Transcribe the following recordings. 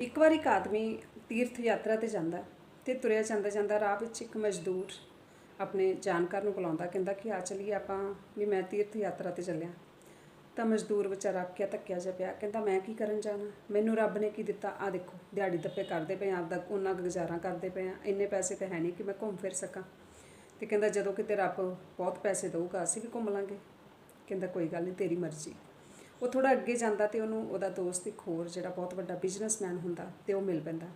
ਇੱਕ ਵਾਰ ਇੱਕ ਆਦਮੀ ਤੀਰਥ ਯਾਤਰਾ ਤੇ ਜਾਂਦਾ ਤੇ ਤੁਰਿਆ ਜਾਂਦਾ ਜਾਂਦਾ ਰਾਹ ਵਿੱਚ ਇੱਕ ਮਜ਼ਦੂਰ ਆਪਣੇ ਜਾਣਕਾਰ ਨੂੰ ਬੁਲਾਉਂਦਾ ਕਹਿੰਦਾ ਕਿ ਆ ਚਲੀਏ ਆਪਾਂ ਵੀ ਮੈਂ ਤੀਰਥ ਯਾਤਰਾ ਤੇ ਚੱਲਿਆ। ਤਾਂ ਮਜ਼ਦੂਰ ਵਿਚਾਰਾ ਕਿਆ ਧੱਕਿਆ ਜਿਹਾ ਪਿਆ ਕਹਿੰਦਾ ਮੈਂ ਕੀ ਕਰਨ ਜਾਣਾ? ਮੈਨੂੰ ਰੱਬ ਨੇ ਕੀ ਦਿੱਤਾ? ਆ ਦੇਖੋ ਦਿਹਾੜੀ ਦੱਪੇ ਕਰਦੇ ਪਏ ਆਂ, ਆਪਦਾ ਉਹਨਾਂ ਗੁਜ਼ਾਰਾ ਕਰਦੇ ਪਏ ਆ ਇੰਨੇ ਪੈਸੇ ਤਾਂ ਹੈ ਨਹੀਂ ਕਿ ਮੈਂ ਘੁੰਮ ਫਿਰ ਸਕਾਂ। ਤੇ ਕਹਿੰਦਾ ਜਦੋਂ ਕਿਤੇ ਰੱਬ ਬਹੁਤ ਪੈਸੇ ਦੇਊਗਾ ਅਸੀਂ ਵੀ ਘੁੰਮ ਲਾਂਗੇ। ਕਹਿੰਦਾ ਕੋਈ ਗੱਲ ਨਹੀਂ ਤੇਰੀ ਮਰਜ਼ੀ। ਉਹ ਥੋੜਾ ਅੱਗੇ ਜਾਂਦਾ ਤੇ ਉਹਨੂੰ ਉਹਦਾ ਦੋਸਤ ਇੱਕ ਹੋਰ ਜਿਹੜਾ ਬਹੁਤ ਵੱਡਾ ਬਿਜ਼ਨਸਮੈਨ ਹੁੰਦਾ ਤੇ ਉਹ ਮਿਲ ਪੈਂਦਾ।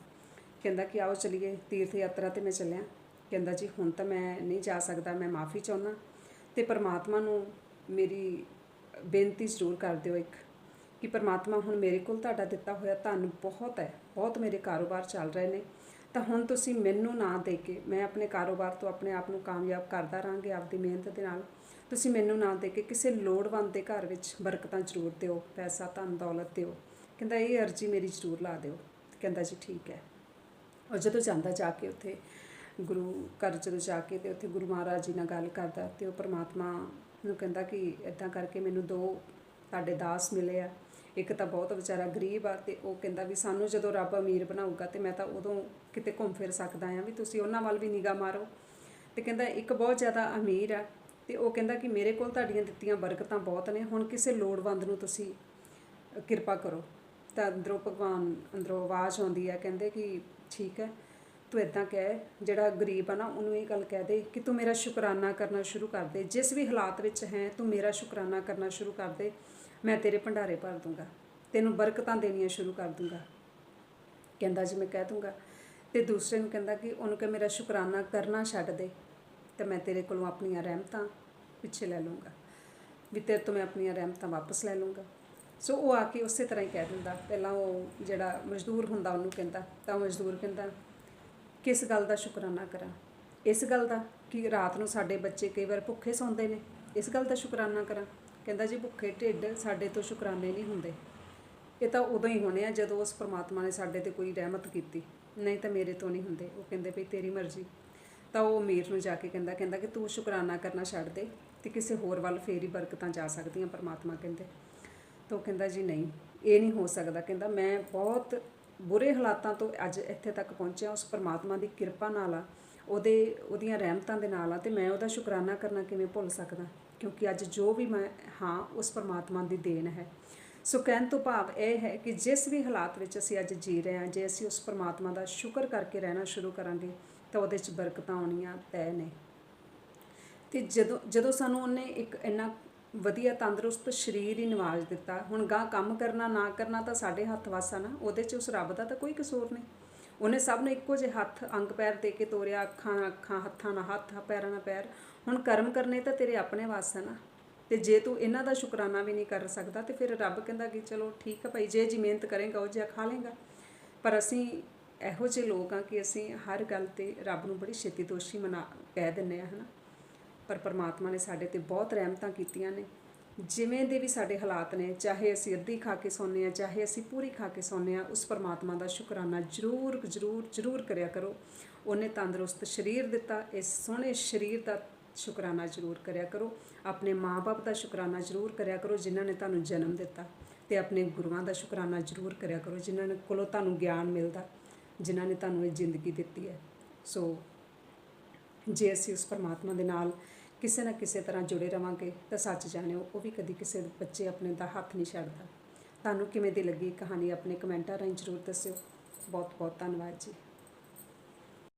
ਕਹਿੰਦਾ ਕਿ ਆਓ ਚਲੀਏ ਤੀਰਥ ਯਾਤਰਾ ਤੇ ਮੈਂ ਚੱਲਿਆ। ਕਹਿੰਦਾ ਜੀ ਹੁਣ ਤਾਂ ਮੈਂ ਨਹੀਂ ਜਾ ਸਕਦਾ, ਮੈਂ ਮਾਫੀ ਚਾਹੁੰਦਾ। ਤੇ ਪਰਮਾਤਮਾ ਨੂੰ ਮੇਰੀ ਬੇਨਤੀ ਜ਼ਰੂਰ ਕਰ ਦਿਓ ਇੱਕ, ਕਿ ਪਰਮਾਤਮਾ ਹੁਣ ਮੇਰੇ ਕੋਲ ਤੁਹਾਡਾ ਦਿੱਤਾ ਹੋਇਆ ਧਨ ਬਹੁਤ ਹੈ, ਬਹੁਤ ਮੇਰੇ ਕਾਰੋਬਾਰ ਚੱਲ ਰਹੇ ਨੇ। ਤਾਂ ਹੁਣ ਤੁਸੀਂ ਮੈਨੂੰ ਨਾ ਦੇ ਕੇ, ਮੈਂ ਆਪਣੇ ਕਾਰੋਬਾਰ ਤੋਂ ਆਪਣੇ ਆਪ ਨੂੰ ਕਾਮਯਾਬ ਕਰਦਾ ਰਹਾਂਗੇ ਆਪਦੀ ਮਿਹਨਤ ਦੇ ਨਾਲ, ਤੁਸੀਂ ਮੈਨੂੰ ਨਾ ਦੇ ਕੇ ਕਿਸੇ ਲੋੜਵੰਦ ਦੇ ਘਰ ਵਿੱਚ ਬਰਕਤਾਂ ਜ਼ਰੂਰ ਦਿਓ, ਪੈਸਾ, ਧਨ, ਦੌਲਤ ਦਿਓ। ਕਹਿੰਦਾ, ਇਹ ਅਰਜੀ ਮੇਰੀ ਜ਼ਰੂਰ ਲਾ ਦਿਓ। ਕਹਿੰਦਾ, ਜੀ, ਠੀਕ ਹੈ। ਔਰ ਜਦੋਂ ਜਾਂਦਾ ਜਾ ਕੇ ਉੱਥੇ, ਗੁਰੂ ਘਰ ਜਦੋਂ ਜਾ ਕੇ ਤੇ ਉੱਥੇ ਗੁਰੂ ਮਹਾਰਾਜ ਜੀ ਨਾਲ ਗੱਲ ਕਰਦਾ ਤੇ ਉਹ ਪ੍ਰਮਾਤਮਾ ਨੂੰ ਕਹਿੰਦਾ ਕਿ ਇਦਾਂ ਕਰਕੇ ਮੈਨੂੰ ਦੋ ਤੁਹਾਡੇ ਦਾਸ ਮਿਲੇ ਆ। ਇੱਕ ਤਾਂ ਬਹੁਤ ਵਿਚਾਰਾ ਗਰੀਬ ਆ ਤੇ ਉਹ ਕਹਿੰਦਾ ਵੀ ਸਾਨੂੰ ਜਦੋਂ ਰੱਬ ਅਮੀਰ ਬਣਾਊਗਾ ਤੇ ਮੈਂ ਤਾਂ ਉਦੋਂ ਕਿਤੇ ਘੁੰਮ ਫਿਰ ਸਕਦਾ ਆ ਵੀ ਤੁਸੀਂ ਉਹਨਾਂ ਵੱਲ ਵੀ ਨਿਗਾਹ ਮਾਰੋ। ਤੇ ਕਹਿੰਦਾ ਇੱਕ ਬਹੁਤ ਜ਼ਿਆਦਾ ਅਮੀਰ ਆ ਤੇ ਉਹ ਕਹਿੰਦਾ ਕਿ ਮੇਰੇ ਕੋਲ ਤੁਹਾਡੀਆਂ ਦਿੱਤੀਆਂ ਬਰਕਤਾਂ ਬਹੁਤ ਨੇ, ਹੁਣ ਕਿਸੇ ਲੋੜਵੰਦ ਨੂੰ ਤੁਸੀਂ ਕਿਰਪਾ ਕਰੋ। ਤਾਂ ਅੰਦਰੋਂ ਭਗਵਾਨ ਅੰਦਰੋਂ ਆਵਾਜ਼ ਆਉਂਦੀ ਹੈ ਕਹਿੰਦੇ ਕਿ ਠੀਕ ਹੈ ਤੂੰ ਇਦਾਂ ਕਹਿ, ਜਿਹੜਾ ਗਰੀਬ ਆ ਨਾ, ਉਹਨੂੰ ਇਹ ਗੱਲ ਕਹਿ ਦੇ ਕਿ ਤੂੰ ਮੇਰਾ ਸ਼ੁਕਰਾਨਾ ਕਰਨਾ ਸ਼ੁਰੂ ਕਰ ਦੇ। ਜਿਸ ਵੀ ਹਾਲਾਤ ਵਿੱਚ ਹੈ, ਤੂੰ ਮੇਰਾ ਸ਼ੁਕਰਾਨਾ ਕਰਨਾ ਸ਼ੁਰੂ ਕਰ ਦੇ। ਮੈਂ ਤੇਰੇ ਭੰਡਾਰੇ ਭਰ ਦੂੰਗਾ। ਤੈਨੂੰ ਬਰਕਤਾਂ ਦੇਣੀਆਂ ਸ਼ੁਰੂ ਕਰ ਦੂੰਗਾ। ਕਹਿੰਦਾ ਜੀ, ਮੈਂ ਕਹਿ ਦੂੰਗਾ। ਤੇ ਦੂਸਰੇ ਨੂੰ ਕਹਿੰਦਾ ਕਿ ਉਹਨੂੰ ਕਿ ਮੇਰਾ ਸ਼ੁਕਰਾਨਾ ਕਰਨਾ ਛੱਡ ਦੇ। ਤੇ ਮੈਂ ਤੇਰੇ ਕੋਲੋਂ ਆਪਣੀਆਂ ਰਹਿਮਤਾਂ ਪਿੱਛੇ ਲੈ ਲੂੰਗਾ ਵੀ ਤੇਰੇ ਤੋਂ ਮੈਂ ਆਪਣੀਆਂ ਰਹਿਮਤਾਂ ਵਾਪਸ ਲੈ ਲੂੰਗਾ ਸੋ ਉਹ ਆ ਕੇ ਉਸੇ ਤਰ੍ਹਾਂ ਹੀ ਕਹਿ ਦਿੰਦਾ। ਪਹਿਲਾਂ ਉਹ ਜਿਹੜਾ ਮਜ਼ਦੂਰ ਹੁੰਦਾ, ਉਹਨੂੰ ਕਹਿੰਦਾ। ਤਾਂ ਉਹ ਮਜ਼ਦੂਰ ਕਹਿੰਦਾ ਕਿਸ ਗੱਲ ਦਾ ਸ਼ੁਕਰਾਨਾ ਕਰਾਂ? ਇਸ ਗੱਲ ਦਾ ਕਿ ਰਾਤ ਨੂੰ ਸਾਡੇ ਬੱਚੇ ਕਈ ਵਾਰ ਭੁੱਖੇ ਸੌਂਦੇ ਨੇ। ਇਸ ਗੱਲ ਦਾ ਸ਼ੁਕਰਾਨਾ ਕਰਾਂ। ਕਹਿੰਦਾ ਜੀ, ਭੁੱਖੇ ਢਿੱਡ ਸਾਡੇ ਤੋਂ ਸ਼ੁਕਰਾਨੇ ਨਹੀਂ ਹੁੰਦੇ। ਇਹ ਤਾਂ ਉਦੋਂ ਹੀ ਹੋਣੇ ਆ ਜਦੋਂ ਉਸ ਪ੍ਰਮਾਤਮਾ ਨੇ ਸਾਡੇ ਤੇ ਕੋਈ ਰਹਿਮਤ ਕੀਤੀ। ਨਹੀਂ ਤਾਂ ਮੇਰੇ ਤੋਂ ਨਹੀਂ ਹੁੰਦੇ। ਉਹ ਕਹਿੰਦੇ ਭਈ ਤੇਰੀ ਮਰਜ਼ੀ। ਤਾਂ ਉਹ ਅਮੀਰ ਨੂੰ ਜਾ ਕੇ ਕਹਿੰਦਾ ਕਹਿੰਦਾ ਕਿ ਤੂੰ ਸ਼ੁਕਰਾਨਾ ਕਰਨਾ ਛੱਡ ਦੇ ਤੇ ਕਿਸੇ ਹੋਰ ਵੱਲ ਫੇਰੀ ਬਰਕਤਾਂ ਜਾ ਸਕਦੀਆਂ ਪ੍ਰਮਾਤਮਾ ਕਹਿੰਦੇ। ਤਾਂ ਉਹ ਕਹਿੰਦਾ ਜੀ, ਨਹੀਂ, ਇਹ ਨਹੀਂ ਹੋ ਸਕਦਾ। ਕਹਿੰਦਾ, ਮੈਂ ਬਹੁਤ ਬੁਰੇ ਹਾਲਾਤਾਂ ਤੋਂ ਅੱਜ ਇੱਥੇ ਤੱਕ ਪਹੁੰਚਿਆ, ਉਸ ਪਰਮਾਤਮਾ ਦੀ ਕਿਰਪਾ ਨਾਲ ਆ, ਉਹਦੇ, ਉਹਦੀਆਂ ਰਹਿਮਤਾਂ ਦੇ ਨਾਲ ਆ, ਤੇ ਮੈਂ ਉਹਦਾ ਸ਼ੁਕਰਾਨਾ ਕਰਨਾ ਕਿਵੇਂ ਭੁੱਲ ਸਕਦਾ? ਕਿਉਂਕਿ ਅੱਜ ਜੋ ਵੀ ਮੈਂ, ਹਾਂ, ਉਸ ਪਰਮਾਤਮਾ ਦੀ ਦੇਣ ਹੈ। ਸੋ ਕਹਿਣ ਤੋਂ ਭਾਵ ਇਹ ਹੈ ਕਿ ਜਿਸ ਵੀ ਹਾਲਾਤ ਵਿੱਚ ਅਸੀਂ ਅੱਜ ਜੀ ਰਹੇ ਹਾਂ, ਜੇ ਅਸੀਂ ਉਸ ਪਰਮਾਤਮਾ ਦਾ ਸ਼ੁਕਰ ਕਰਕੇ ਰਹਿਣਾ ਸ਼ੁਰੂ ਕਰਾਂਗੇ, ਤਾਂ ਉਹਦੇ 'ਚ ਬਰਕਤਾਂ ਆਉਣੀਆਂ ਤੈਅ ਨੇ। ਤੇ ਜਦੋਂ ਜਦੋਂ ਸਾਨੂੰ ਉਹਨੇ ਇੱਕ ਇੰਨਾ ਵਧੀਆ ਤੰਦਰੁਸਤ ਸਰੀਰ ਹੀ ਨਿਵਾਜ ਦਿੱਤਾ। ਹੁਣ ਗਾਂ ਕੰਮ ਕਰਨਾ, ਨਾ ਕਰਨਾ ਤਾਂ ਸਾਡੇ ਹੱਥ ਵਾਸਾ ਨਾ। ਉਹਦੇ 'ਚ ਉਸ ਰੱਬ ਦਾ ਤਾਂ ਕੋਈ ਕਸੂਰ ਨਹੀਂ। ਉਹਨੇ ਸਭ ਨੂੰ ਇੱਕੋ ਜਿਹੇ ਹੱਥ, ਅੰਗ ਪੈਰ ਦੇ ਕੇ ਤੋਰਿਆ, ਅੱਖਾਂ ਨਾਲ ਅੱਖਾਂ, ਹੱਥਾਂ ਨਾਲ ਹੱਥ, ਪੈਰਾਂ ਨਾਲ ਪੈਰ। ਹੁਣ ਕਰਮ ਕਰਨੇ ਤਾਂ ਤੇਰੇ ਆਪਣੇ ਵਾਸਤੇ ਨਾ। ਤੇ ਜੇ ਤੂੰ ਇਹਨਾਂ ਦਾ ਸ਼ੁਕਰਾਨਾ ਵੀ ਨਹੀਂ ਕਰ ਸਕਦਾ, ਤੇ ਫਿਰ ਰੱਬ ਕਹਿੰਦਾ ਕਿ ਚਲੋ ਠੀਕ ਆ ਭਾਈ, ਜੇ ਜੀ ਮਿਹਨਤ ਕਰੇਗਾ, ਉਹ ਜਿਹਾ ਖਾ ਲੇਗਾ ਪਰ ਅਸੀਂ ਇਹੋ ਜਿਹੇ ਲੋਕ ਆ ਕਿ ਅਸੀਂ ਹਰ ਗੱਲ ਤੇ ਰੱਬ ਨੂੰ ਬੜੀ ਛੇਤੀ ਦੋਸ਼ੀ ਮਨਾ, ਕਹਿ ਦਿੰਨੇ ਆ, ਹਨਾ। ਪਰ ਪਰਮਾਤਮਾ ਨੇ ਸਾਡੇ ਤੇ ਬਹੁਤ ਰਹਿਮਤਾਂ ਕੀਤੀਆਂ ਨੇ। ਜਿਵੇਂ ਦੇ ਵੀ ਸਾਡੇ ਹਾਲਾਤ ਨੇ, ਚਾਹੇ ਅਸੀਂ ਅੱਧੀ ਖਾ ਕੇ ਸੌਂਦੇ ਆ ਚਾਹੇ ਅਸੀਂ ਪੂਰੀ ਖਾ ਕੇ ਸੌਂਦੇ ਆ ਉਸ ਪਰਮਾਤਮਾ ਦਾ ਸ਼ੁਕਰਾਨਾ ਜ਼ਰੂਰ ਜ਼ਰੂਰ ਜ਼ਰੂਰ ਕਰਿਆ ਕਰੋ। ਉਹਨੇ ਤੰਦਰੁਸਤ ਸਰੀਰ ਦਿੱਤਾ, ਇਸ ਸੋਹਣੇ ਸਰੀਰ ਦਾ ਸ਼ੁਕਰਾਨਾ ਜ਼ਰੂਰ ਕਰਿਆ ਕਰੋ। ਆਪਣੇ ਮਾਪੇ ਦਾ ਸ਼ੁਕਰਾਨਾ ਜ਼ਰੂਰ ਕਰਿਆ ਕਰੋ, ਜਿਨ੍ਹਾਂ ਨੇ ਤੁਹਾਨੂੰ ਜਨਮ ਦਿੱਤਾ। ਤੇ ਆਪਣੇ ਗੁਰੂਆਂ ਦਾ ਸ਼ੁਕਰਾਨਾ ਜ਼ਰੂਰ ਕਰਿਆ ਕਰੋ, ਜਿਨ੍ਹਾਂ ਨੇ ਕੋਲੋਂ ਤੁਹਾਨੂੰ ਗਿਆਨ ਮਿਲਦਾ, ਜਿਨ੍ਹਾਂ ਨੇ ਤੁਹਾਨੂੰ ਇਹ ਜ਼ਿੰਦਗੀ ਦਿੱਤੀ ਹੈ। ਸੋ ਜੇ ਅਸੀਂ ਉਸ ਪਰਮਾਤਮਾ ਦੇ ਨਾਲ ਕਿਸੇ ਨਾ ਕਿਸੇ ਤਰ੍ਹਾਂ ਜੁੜੇ ਰਵਾਂਗੇ ਤਾਂ ਸੱਚ ਜਾਣਿਓ, ਉਹ ਵੀ ਕਦੀ ਕਿਸੇ ਬੱਚੇ ਆਪਣੇ ਦਾ ਹੱਥ ਨਹੀਂ ਛੱਡਦਾ। ਤੁਹਾਨੂੰ ਕਿਵੇਂ ਦੀ ਲੱਗੀ ਕਹਾਣੀ? ਆਪਣੇ ਕਮੈਂਟਾਂ ਰਾਹੀਂ ਜ਼ਰੂਰ ਦੱਸਿਓ। ਬਹੁਤ ਬਹੁਤ ਧੰਨਵਾਦ ਜੀ।